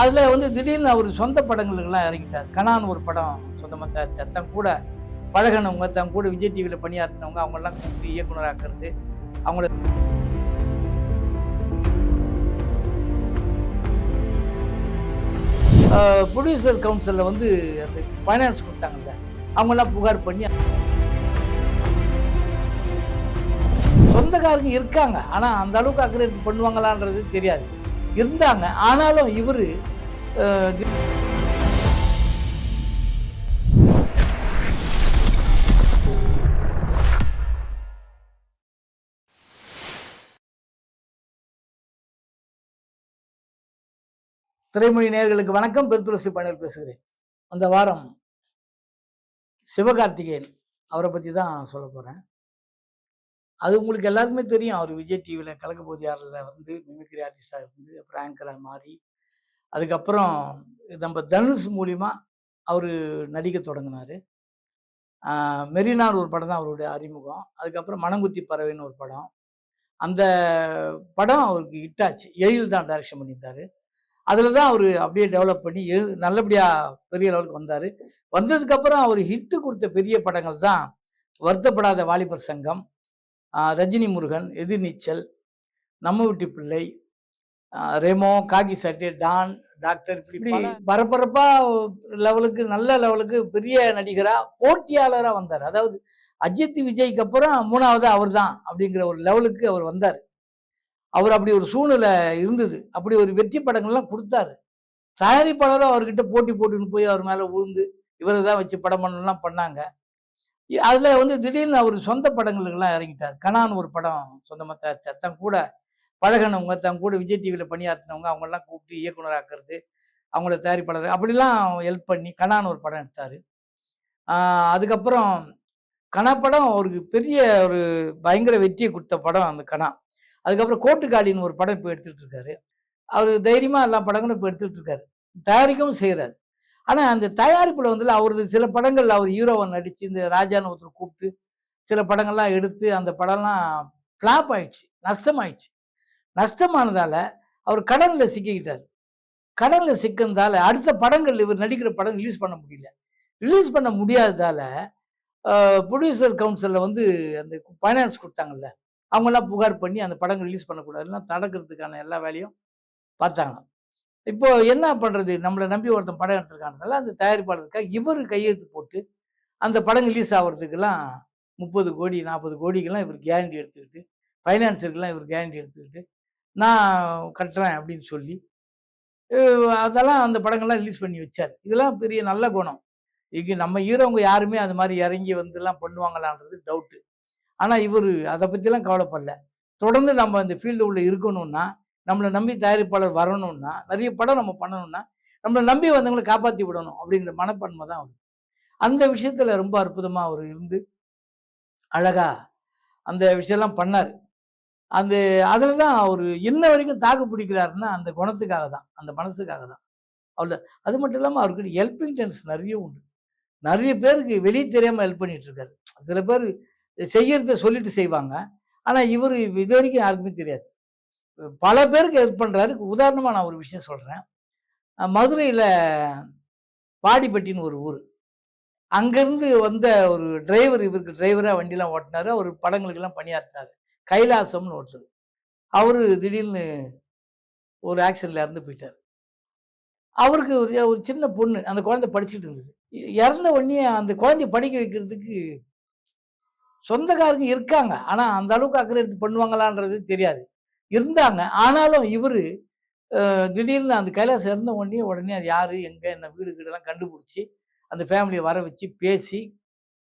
அதில் வந்து திடீர்னு அவர் சொந்த படங்களுக்கெல்லாம் இறங்கிட்டார். கனான் ஒரு படம் சொந்தமாக தயாரித்தார் தன் கூட பழகினவங்க தன் கூட விஜய் டிவியில் பணியாற்றினவங்க அவங்கெல்லாம் கூப்பிட்டு இயக்குனராக்கிறது அவங்கள ப்ரொடியூசர் கவுன்சிலில் வந்து அந்த ஃபைனான்ஸ் கொடுத்தாங்கல்ல அவங்கெல்லாம் புகார் பண்ணி சொந்தக்காரங்க இருக்காங்க. ஆனால் அந்த அளவுக்கு அக்கறை பண்ணுவாங்களான்றது தெரியாது. இருந்தாங்க. ஆனாலும் இவர் திரைமொழி நேர்களுக்கு வணக்கம். பெருத்துளசி பணியில் பேசுகிறேன். அந்த வாரம் சிவகார்த்திகேயன் அவரை பற்றி தான் சொல்ல போகிறேன் அது உங்களுக்கு எல்லாருக்குமே தெரியும். அவர் விஜய் டிவியில் கலக்க போதியாரில் வந்து மிமிக்ரி ஆர்டிஸ்டாக இருந்து அப்புறம் ஆங்கராக மாறி அதுக்கப்புறம் நம்ம தனுஷ் மூலிமா அவர் நடிக்க தொடங்கினார். மெரினார் ஒரு படம் தான் அவருடைய அறிமுகம். அதுக்கப்புறம் மணங்குத்தி பறவைன்னு ஒரு படம். அந்த படம் அவருக்கு ஹிட் ஆச்சு. எழில் தான் டைரக்ஷன் பண்ணியிருந்தார். அதில் தான் அவர் அப்படியே டெவலப் பண்ணி எழு நல்லபடியாக பெரிய லெவலுக்கு வந்தார். வந்ததுக்கப்புறம் அவர் ஹிட்டு கொடுத்த பெரிய படங்கள் தான் வருத்தப்படாத வாலிபர் சங்கம் ரஜினி முருகன் எதிர்நீச்சல் நம்ம வீட்டு பிள்ளை ரெமோ காகி சட்டை டான் டாக்டர் இப்படி பரபரப்பா லெவலுக்கு நல்ல லெவலுக்கு பெரிய நடிகரா போட்டியாளரா வந்தார். அதாவது அஜித் விஜய்க்கு அப்புறம் மூணாவது அவர் தான் அப்படிங்கிற ஒரு லெவலுக்கு அவர் வந்தார். அவர் அப்படி ஒரு சூழ்நிலை இருந்தது. அப்படி ஒரு வெற்றி படங்கள்லாம் கொடுத்தாரு. தயாரிப்பாளரும் அவர்கிட்ட போட்டி போட்டுன்னு போய் அவர் மேல விழுந்து இவரை தான் வச்சு படம் பண்ணலாம் பண்ணாங்க. அதில் வந்து திடீர்னு அவர் சொந்த படங்களுக்கெல்லாம் இறங்கிட்டார். கனான் ஒரு படம் சொந்தமாக தயாரிச்சார். தன் கூட பழகினவங்க தன் கூட விஜய் டிவியில் பணியாற்றினவங்க அவங்கெல்லாம் கூப்பிட்டு இயக்குனராக்குறது அவங்கள தயாரிப்பாளர் அப்படிலாம் ஹெல்ப் பண்ணி கனான் ஒரு படம் எடுத்தார். அதுக்கப்புறம் கனா படம் அவருக்கு பெரிய ஒரு பயங்கர வெற்றியை கொடுத்த படம் அந்த கனா அதுக்கப்புறம் கோட்டுக்காளின்னு ஒரு படம் இப்போ எடுத்துகிட்டு இருக்காரு. அவர் தைரியமாக எல்லா படங்களும் இப்போ எடுத்துகிட்டு இருக்காரு. தயாரிக்கவும் செய்கிறார் ஆனால் அந்த தயாரிப்பில் வந்து அவரது சில படங்கள் அவர் ஹீரோவை நடித்து இந்த ராஜான்னு ஒருத்தர் கூப்பிட்டு சில படங்கள்லாம் எடுத்து அந்த படம்லாம் ஃப்ளாப் ஆயிடுச்சு நஷ்டமாயிடுச்சு. நஷ்டமானதால அவர் கடனில் சிக்கிக்கிட்டார். கடனில் சிக்கினதால அடுத்த படங்கள் இவர் நடிக்கிற படம் ரிலீஸ் பண்ண முடியல. ரிலீஸ் பண்ண முடியாததால் ப்ரொடியூசர் கவுன்சிலில் வந்து அந்த ஃபைனான்ஸ் கொடுத்தாங்கல்ல அவங்கெல்லாம் புகார் பண்ணி அந்த படங்கள் ரிலீஸ் பண்ணக்கூடாதுலாம் நடக்கிறதுக்கான எல்லா வேலையும் பார்த்தாங்க. இப்போ என்ன பண்ணுறது நம்மளை நம்பி ஒருத்தன் படம் எடுத்திருக்கானதால அந்த தயாரிப்பாளருக்காக இவர் கையெழுத்து போட்டு அந்த படம் ரிலீஸ் ஆகிறதுக்கெல்லாம் முப்பது கோடி நாற்பது கோடிக்கெல்லாம் இவர் கேரண்டி எடுத்துக்கிட்டு ஃபைனான்ஸருக்கெல்லாம் இவர் கேரண்டி எடுத்துக்கிட்டு நான் கட்டுறேன் அப்படின்னு சொல்லி அதெல்லாம் அந்த படங்கள்லாம் ரிலீஸ் பண்ணி வச்சார். இதெல்லாம் பெரிய நல்ல குணம். இங்கே நம்ம ஹீரோங்க யாருமே அது மாதிரி இறங்கி வந்துலாம் பண்ணுவாங்களான்றது டவுட்டு ஆனால் இவர் அதை பற்றிலாம் கவலைப்படல. தொடர்ந்து நம்ம அந்த ஃபீல்டு உள்ளே இருக்கணும்னா நம்மளை நம்பி தயாரிப்பாளர் வரணும்னா நிறைய படம் நம்ம பண்ணணும்னா நம்மளை நம்பி வந்தவங்களை காப்பாற்றி விடணும் அப்படிங்கிற மனப்பான்மை தான் அவர் அந்த விஷயத்துல ரொம்ப அற்புதமாக அவர் இருந்து அழகா அந்த விஷயம்லாம் பண்ணார். அந்த அதில் தான் அவர் இன்ன வரைக்கும் தாக்கு பிடிக்கிறாருன்னா அந்த குணத்துக்காக தான் அந்த மனசுக்காக தான். அவ்வளோ அது மட்டும் இல்லாமல் அவருக்கு ஹெல்பிங் டென்ஸ் நிறைய உண்டு. நிறைய பேருக்கு வெளியே தெரியாமல் ஹெல்ப் பண்ணிட்டு இருக்காரு. சில பேர் செய்யறத சொல்லிட்டு செய்வாங்க. ஆனால் இவர் இது வரைக்கும் யாருக்குமே தெரியாது. பல பேருக்கு ஹெல்ப் பண்ணுறாரு உதாரணமாக நான் ஒரு விஷயம் சொல்கிறேன் மதுரையில் பாடிப்பட்டின்னு ஒரு ஊர். அங்கேருந்து வந்த ஒரு டிரைவர் இவருக்கு டிரைவராக வண்டிலாம் ஓட்டினார். அவர் படங்களுக்கெல்லாம் பணியாற்றினார். கைலாசம்னு ஒருத்தர். அவர் திடீர்னு ஒரு ஆக்சிடென்ட்ல இறந்து போயிட்டார். அவருக்கு ஒரு ஒரு சின்ன பொண்ணு அந்த குழந்தை படிச்சுட்டு இருந்தது. இறந்த உடனே அந்த குழந்தைய படிக்க வைக்கிறதுக்கு சொந்தக்காரங்க இருக்காங்க. ஆனால் அந்த அளவுக்கு அக்கறை எடுத்து பண்ணுவாங்களான்றது தெரியாது. இருந்தாங்க. ஆனாலும் இவர் திடீர்னு அந்த கைலாசம் இறந்த உடனே உடனே அது யார் எங்கே என்ன வீடு கீடெல்லாம் கண்டுபிடிச்சி அந்த ஃபேமிலியை வர வச்சு பேசி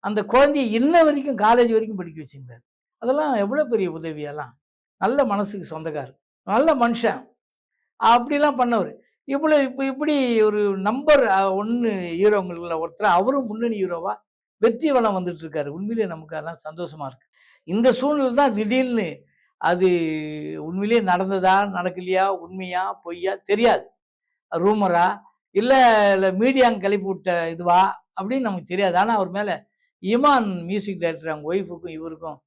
அந்த குழந்தைய இன்ன வரைக்கும் காலேஜ் வரைக்கும் படிக்க வச்சுருந்தார். அதெல்லாம் எவ்வளோ பெரிய உதவியெல்லாம் நல்ல மனசுக்கு சொந்தக்காரர். நல்ல மனுஷன். அப்படிலாம் பண்ணவர். இவ்வளோ இப்போ இப்படி ஒரு நம்பர் ஒன்று ஹீரோங்களில் ஒருத்தர் அவரும் முன்னணி ஹீரோவாக வெற்றி வளம் வந்துட்டு இருக்காரு. உண்மையிலேயே நமக்கு அதெல்லாம் சந்தோஷமா இருக்கு. இந்த சூழ்நிலை தான் திடீர்னு அது உண்மையிலேயே நடந்ததா நடக்கலையா உண்மையா பொய்யா தெரியாது. ரூமரா? இல்லை இல்லை மீடியாங்க கிளப்பி விட்ட இதுவா? அப்படின்னு நமக்கு தெரியாது. ஆனால் அவர் மேலே இமான் மியூசிக் டைரக்டர் அவங்க ஒய்ஃபுக்கும் இவருக்கும்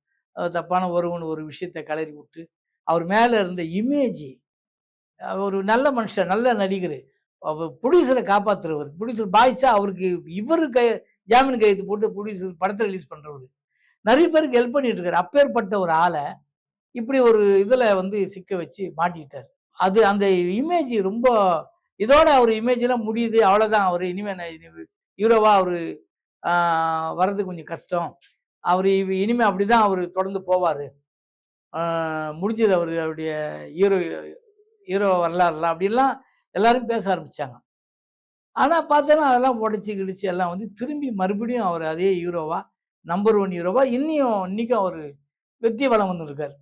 தப்பான ஒருவன் ஒரு விஷயத்தை கிளறி விட்டு அவர் மேலே இருந்த இமேஜ் ஒரு நல்ல மனுஷன் நல்ல நடிகர். ப்ரொடியூசரை காப்பாத்துறவர். ப்ரொடியூசர் பாய்ஸா அவருக்கு இவர் கை ஜாமீன் கையெழுத்து போட்டு ப்ரொடியூசர் படத்தை ரிலீஸ் பண்ணுறவர் நிறைய பேருக்கு ஹெல்ப் பண்ணிட்டு இருக்காரு. அப்பேற்பட்ட ஒரு ஆளை இப்படி ஒரு இதில் வந்து சிக்க வச்சு மாட்டிக்கிட்டார். அது அந்த இமேஜ் ரொம்ப இதோட அவர் இமேஜ்லாம் முடியுது அவ்வளோதான் அவர் இனிமே ஹீரோவா அவர் வர்றது கொஞ்சம் கஷ்டம். அவர் இனிமே அப்படிதான் அவர் தொடர்ந்து போவார். முடிஞ்சது அவர் அவருடைய ஹீரோ ஹீரோ வரலாறுலாம். அப்படிலாம் எல்லாரும் பேச ஆரம்பிச்சாங்க. ஆனால் பார்த்தோன்னா அதெல்லாம் உடச்சி கிடிச்சு எல்லாம் வந்து திரும்பி மறுபடியும் அவர் அதே ஹீரோவா நம்பர் ஒன் ஹீரோவா இன்னியும் இன்னைக்கும் அவர் வெற்றி வளம் வந்துருக்கார்.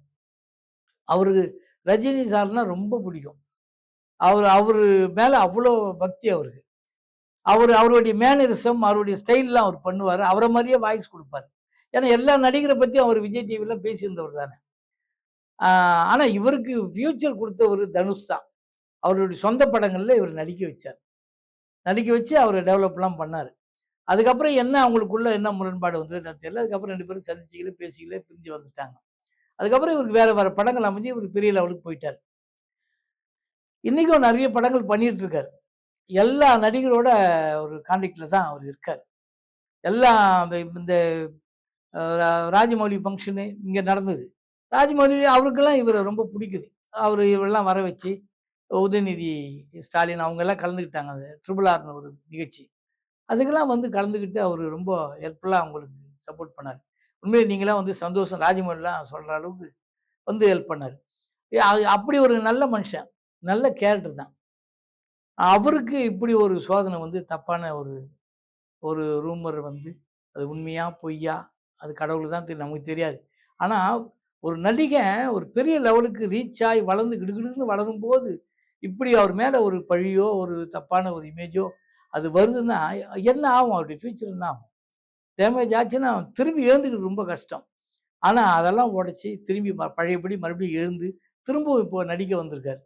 அவருக்கு ரஜினி சார்னா ரொம்ப பிடிக்கும். அவர் அவர் மேல அவ்வளோ பக்தி அவருக்கு. அவர் அவருடைய மேனரிசம் அவருடைய ஸ்டைல்லாம் அவர் பண்ணுவார். அவரை மாதிரியே வாய்ஸ் கொடுப்பாரு. ஏன்னா எல்லா நடிகரை பற்றியும் அவர் விஜய் டிவில பேசியிருந்தவர் தானே. ஆனால் ஆனா இவருக்கு ஃபியூச்சர் கொடுத்தவர் தனுஷ் தான். அவருடைய சொந்த படங்களில் இவர் நடிக்க வச்சார். நடிக்க வச்சு அவர் டெவலப்லாம் பண்ணார். அதுக்கப்புறம் என்ன அவங்களுக்குள்ள என்ன முரண்பாடு வந்து தெரியல. அதுக்கப்புறம் ரெண்டு பேரும் சந்திச்சுக்கல பேசிக்கல பிரிஞ்சு வந்துட்டாங்க. அதுக்கப்புறம் இவருக்கு வேற வேற படங்கள் அமைஞ்சு இவர் பெரிய லெவலுக்கு போயிட்டார். இன்றைக்கும் நிறைய படங்கள் பண்ணிட்டு எல்லா நடிகரோட ஒரு கான்டாக்டில் தான் அவர் இருக்கார். எல்லாம் இந்த- இந்த ராஜமௌலி ஃபங்க்ஷனு இங்கே நடந்தது. ராஜமௌலி அவருக்கெல்லாம் இவரை ரொம்ப பிடிக்குது. அவர் இவரெல்லாம் வர வச்சு உதயநிதி ஸ்டாலின் அவங்கெல்லாம் கலந்துக்கிட்டாங்க. அது ட்ரிபிள் ஆர்னு ஒரு நிகழ்ச்சி. அதுக்கெல்லாம் வந்து கலந்துக்கிட்டு அவர் ரொம்ப ஹெல்ப்ஃபுல்லாக அவங்களுக்கு சப்போர்ட் பண்ணார். உண்மையிலே நீங்களாம் வந்து சந்தோஷம் ராஜமோகன்லாம் சொல்கிற அளவுக்கு வந்து ஹெல்ப் பண்ணார். அப்படி ஒரு நல்ல மனுஷன் நல்ல கேரக்டர் தான். அவருக்கு இப்படி ஒரு சோதனை வந்து தப்பான ஒரு ஒரு ரூமர் வந்து அது உண்மையா பொய்யா அது கடவுள் தான் தெரியும் நமக்கு தெரியாது. ஆனால் ஒரு நடிகன் ஒரு பெரிய லெவலுக்கு ரீச் ஆகி வளர்ந்து கிடுகிடுன்னு வளரும் போது இப்படி அவர் மேலே ஒரு பழியோ ஒரு தப்பான ஒரு இமேஜோ அது வருதுன்னா என்ன ஆகும்? அவருடைய ஃபியூச்சர் என்ன ஆகும்? டேமேஜ் ஆச்சுன்னா திரும்பி எழுந்துக்கிறது ரொம்ப கஷ்டம். ஆனால் அதெல்லாம் உடச்சி திரும்பி ம- பழையபடி மறுபடியும் எழுந்து திரும்பவும் இப்போ நடிக்க வந்திருக்காரு.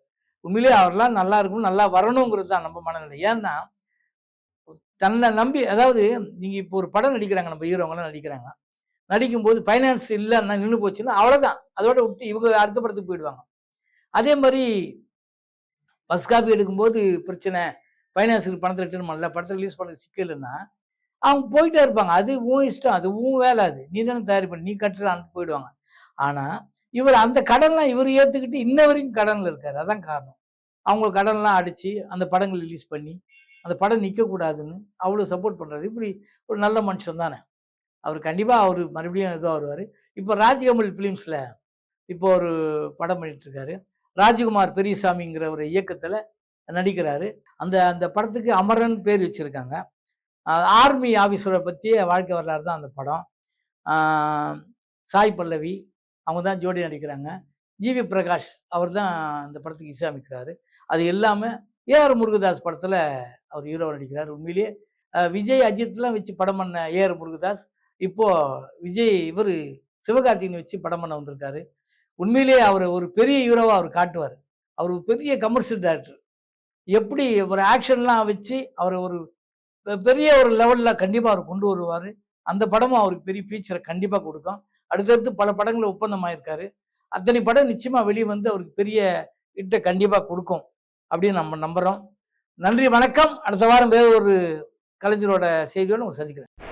உண்மையிலே அவர்லாம் நல்லா இருக்கணும் நல்லா வரணுங்கிறது தான் நம்ம மனநிலை. ஏன்னா தன்னை நம்பி அதாவது நீங்கள் இப்போ ஒரு படம் நடிக்கிறாங்க நம்ம ஹீரோங்கெல்லாம் நடிக்கிறாங்க. நடிக்கும்போது ஃபைனான்ஸ் இல்லைன்னா நின்று போச்சுன்னா அவ்வளோதான் அதோட விட்டு இவங்க அடுத்த படத்துக்கு போயிடுவாங்க. அதே மாதிரி பஸ் காப்பி எடுக்கும்போது பிரச்சனை ஃபைனான்ஸுக்கு பணத்தை ரிட்டர்ன் பண்ணல படத்தை ரிலீஸ் பண்ண சிக்கலைன்னா அவங்க போயிட்டே இருப்பாங்க. அது உன் இஷ்டம் அது உன் வேலை அது. நீ தானே தயார் பண்ணி நீ கட்டுறான்னு போயிடுவாங்க. ஆனா இவர் அந்த கடன்லாம் இவர் ஏத்துக்கிட்டு இன்ன வரைக்கும் கடன்ல இருக்காரு. அதான் காரணம். அவங்க கடன்லாம் அடிச்சு அந்த படங்கள் ரிலீஸ் பண்ணி அந்த படம் நிக்க கூடாதுன்னு அவ்வளவு சப்போர்ட் பண்றாரு. இப்படி ஒரு நல்ல மனுஷன் தானே. அவர் கண்டிப்பா அவர் மறுபடியும் இதுவாக வருவாரு இப்போ ராஜ்கமல் ஃபிலிம்ஸில் இப்போ ஒரு படம் பண்ணிட்டு இருக்காரு பெரியசாமிங்கிற ஒரு இயக்கத்துல நடிக்கிறாரு. அந்த அந்த படத்துக்கு அமரன் பேர் வச்சிருக்காங்க. ஆர்மி ஆஃபீஸரை பற்றிய வாழ்க்கை வரலாறு தான் அந்த படம். சாய் பல்லவி அவங்க தான் ஜோடி நடிக்கிறாங்க. ஜிவி பிரகாஷ் அவர் தான் இந்த படத்துக்கு இசையமைக்கிறாரு. அது எல்லாமே ஏஆர் முருகதாஸ் படத்தில் அவர் ஹீரோ நடிக்கிறார் உண்மையிலேயே விஜய் அஜித்லாம் வச்சு படம் பண்ண ஏஆர் முருகதாஸ் இப்போது விஜய் இவர் சிவகார்த்திகேயன் வச்சு படம் பண்ண வந்திருக்காரு. உண்மையிலேயே அவர் ஒரு பெரிய ஹீரோவாக அவர் காட்டுவார். அவர் பெரிய கமர்ஷியல் டேரக்டர் எப்படி ஒரு ஆக்ஷன்லாம் வச்சு அவர் ஒரு பெரிய ஒரு லெவலில் கண்டிப்பாக அவர் கொண்டு வருவார். அந்த படமும் அவருக்கு பெரிய ஃபீச்சரை கண்டிப்பாக கொடுக்கும். அடுத்தடுத்து பல படங்களை ஒப்பந்தமாயிருக்காரு. அத்தனை படம் நிச்சயமாக வெளியே வந்து அவருக்கு பெரிய ஹிட்டை கண்டிப்பாக கொடுக்கும் அப்படின்னு நம்ம நம்புகிறோம் நன்றி வணக்கம். அடுத்த வாரம் வேறு ஒரு கலைஞரோட செய்தியோடு உங்களுக்கு சந்திக்கிறேன்.